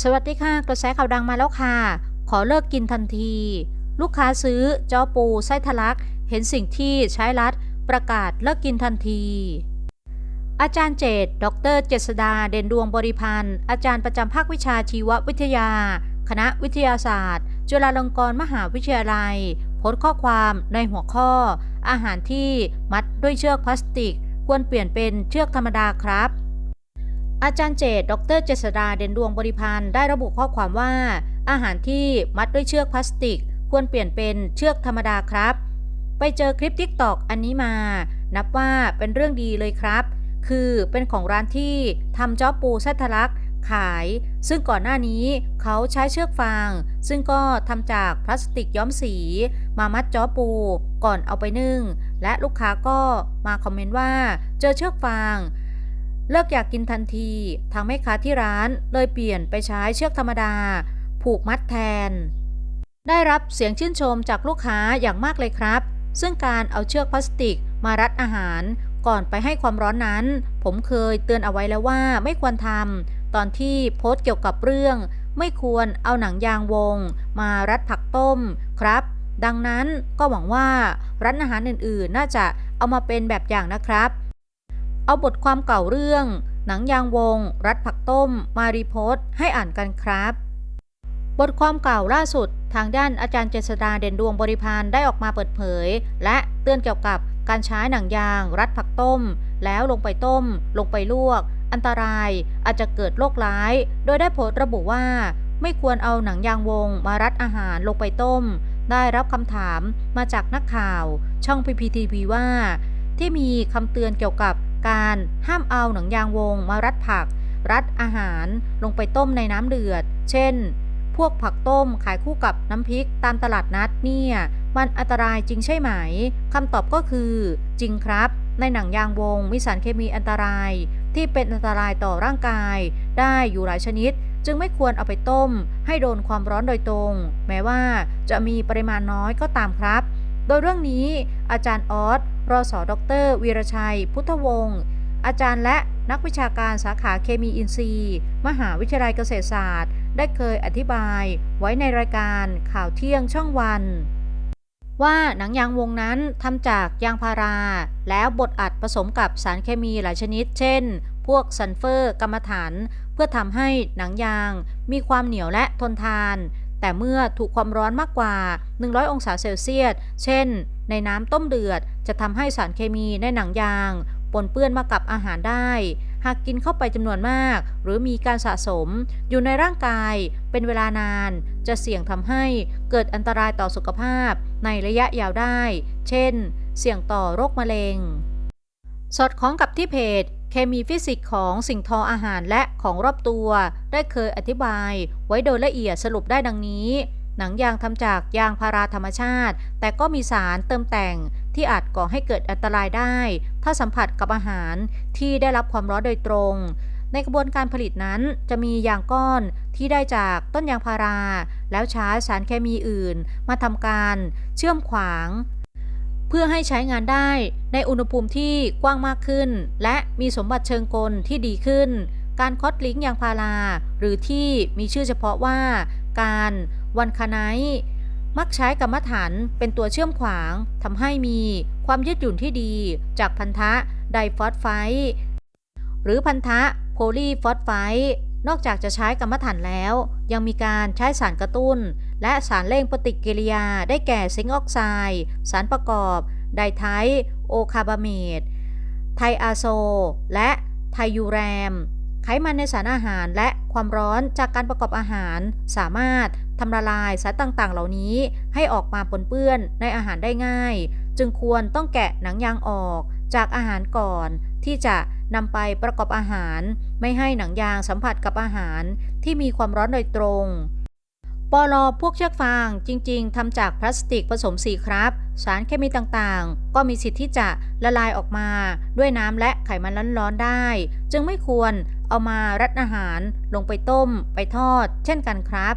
สวัสดีค่ะ กระแสข่าวดังมาแล้วค่ะ ขอเลิกกินทันที ลูกค้าซื้อจอปูไส้ทะลัก เห็นสิ่งที่ใช้รัฐประกาศเลิกกินทันที อาจารย์เจต ดร เจษดา เด่นดวงบริพันธ์ อาจารย์ประจำภาควิชาชีววิทยา คณะวิทยาศาสตร์ จุฬาลงกรณ์มหาวิทยาลัยโพสต์ข้อความในหัวข้อ อาหารที่มัดด้วยเชือกพลาสติก ควรเปลี่ยนเป็นเชือกธรรมดาครับ อาจารย์เจต ดรเจษดาเด่นดวงบริพันธ์ได้ระบุข้อความว่า อาหารที่มัดด้วยเชือกพลาสติก ควรเปลี่ยนเป็นเชือกธรรมดาครับ ไปเจอคลิปทิกตอกอันนี้มา นับว่าเป็นเรื่องดีเลยครับ คือเป็นของร้านที่ทำจ้อปูไส้ทลักขาย ซึ่งก่อนหน้านี้เขาใช้เชือกฟาง ซึ่งก็ทำจากพลาสติกย้อมสี มามัดจ้อปูก่อนเอาไปนึ่ง และลูกค้าก็มาคอมเมนต์ว่าเจอเชือกฟาง เลิกอยากกินทันทีทางแม่ค้าที่ร้านเลยเปลี่ยนไปใช้เชือกธรรมดา ผูกมัดแทน ได้รับเสียงชื่นชมจากลูกค้าอย่างมากเลยครับ ซึ่งการเอาเชือกพลาสติกมารัดอาหารก่อนไปให้ความร้อนนั้น ผมเคยเตือนเอาไว้แล้วว่าไม่ควรทำตอนที่โพสต์เกี่ยวกับเรื่อง ไม่ควรเอาหนังยางวง มารัดผักต้มครับ ดังนั้นก็หวังว่าร้านอาหารอื่นๆ น่าจะเอามาเป็นแบบอย่างนะครับ เอาบทความเก่าเรื่อง หนังยางวง รัดผักต้ม มารีโพสต์ให้อ่านกันครับ บทความเก่าล่าสุด ทางด้านอาจารย์เจษดาเด่นดวงบริพานได้ออกมาเปิดเผย และเตือนเกี่ยวกับการใช้หนังยาง รัดผักต้ม แล้วลงไปต้ม ลงไปลวก อันตรายอาจจะเกิดโรคร้าย โดยได้โพสต์ระบุว่า ไม่ควรเอาหนังยางวง มารัดอาหารลงไปต้ม ได้รับคำถามมาจากนักข่าว ช่อง PPTV ว่า ที่มีคำเตือนเกี่ยวกับ การ ห้ามเอาหนังยางวงมารัดผัก รัดอาหารลงไปต้มในน้ำเดือด เช่น พวกผักต้มขายคู่กับน้ำพริกตามตลาดนัดเนี่ย มันอันตรายจริงใช่ไหมคำตอบก็คือ จริงครับ ในหนังยางวงมีสารเคมีอันตราย ที่เป็นอันตรายต่อร่างกาย ได้อยู่หลายชนิดจึงไม่ควรเอาไปต้ม ให้โดนความร้อนโดยตรง แม้ว่าจะมีปริมาณน้อยก็ตามครับ โดยเรื่องนี้อาจารย์ออส รอสดรวีรชัย พุทธวงศ์ อาจารย์และนักวิชาการสาขาเคมีอินทรีย์ มหาวิทยาลัยเกษตรศาสตร์ ได้เคยอธิบายไว้ในรายการข่าวเที่ยงช่องวัน ว่าหนังยางวงนั้นทำจากยางพารา แล้วบดอัดผสมกับสารเคมีหลายชนิด เช่น พวกซัลเฟอร์กรรมฐาน เพื่อทำให้หนังยางมีความเหนียวและทนทานแต่เมื่อถูกความร้อนมากกว่า 100 องศาเซลเซียส เช่น ในน้ำต้มเดือด จะทำให้สารเคมีในหนังยาง ปนเปื้อนมากับอาหารได้ หากกินเข้าไปจำนวนมาก หรือมีการสะสม อยู่ในร่างกายเป็นเวลานาน จะเสี่ยงทำให้เกิดอันตรายต่อสุขภาพในระยะยาวได้ เช่น เสี่ยงต่อโรคมะเร็ง สอดคล้องกับที่เพจเคมีฟิสิกส์ของสิ่งทออาหารและของรอบตัว ได้เคยอธิบายไว้โดยละเอียดสรุปได้ดังนี้ หนังยางทำจากยางพาราธรรมชาติ แต่ก็มีสารเติมแต่งที่อาจก่อให้เกิดอันตรายได้ ถ้าสัมผัสกับอาหารที่ได้รับความร้อนโดยตรง ในกระบวนการผลิตนั้นจะมียางก้อนที่ได้จากต้นยางพารา แล้วใช้สารเคมีอื่น มาทำการเชื่อมขวาง เพื่อให้ใช้งานได้ในอุณหภูมิที่กว้างมากขึ้น และมีสมบัติเชิงกลที่ดีขึ้น การคอตลิงยางพารา หรือที่มีชื่อเฉพาะว่าการ วันคาไนมักใช้กรรมฐานเป็นตัวเชื่อมขวางทำให้มีความยืดหยุ่นที่ดีจากพันธะไดฟอสไฟหรือพันธะโพลีฟอสไฟนอกจากจะใช้กรรมฐานแล้ว ยังมีการใช้สารกระตุ้น และสารเร่งปฏิกิริยาได้แก่ซิงค์ออกไซด์สารประกอบ ไดไทโอคาบาเมตไทอาโซ และไทยูแรม ไขมันในสารอาหารและความร้อนจากการประกอบอาหาร สามารถ ทำละลายสารต่างๆ เหล่านี้ให้ออกมาปนเปื้อนในอาหารได้ง่าย จึงควรต้องแกะหนังยางออกจากอาหารก่อน ที่จะนำไปประกอบอาหาร ไม่ให้หนังยางสัมผัสกับอาหารที่มีความร้อนโดยตรงปลอพวกเชือกฟางจริง ๆทำจากพลาสติกผสมสีครับ สารเคมีต่างๆ ก็มีสิทธิ์ที่จะละลายออกมา ด้วยน้ำและไขมันร้อนๆได้ จึงไม่ควรเอามารัดอาหารลงไปต้ม ไปทอด เช่นกันครับ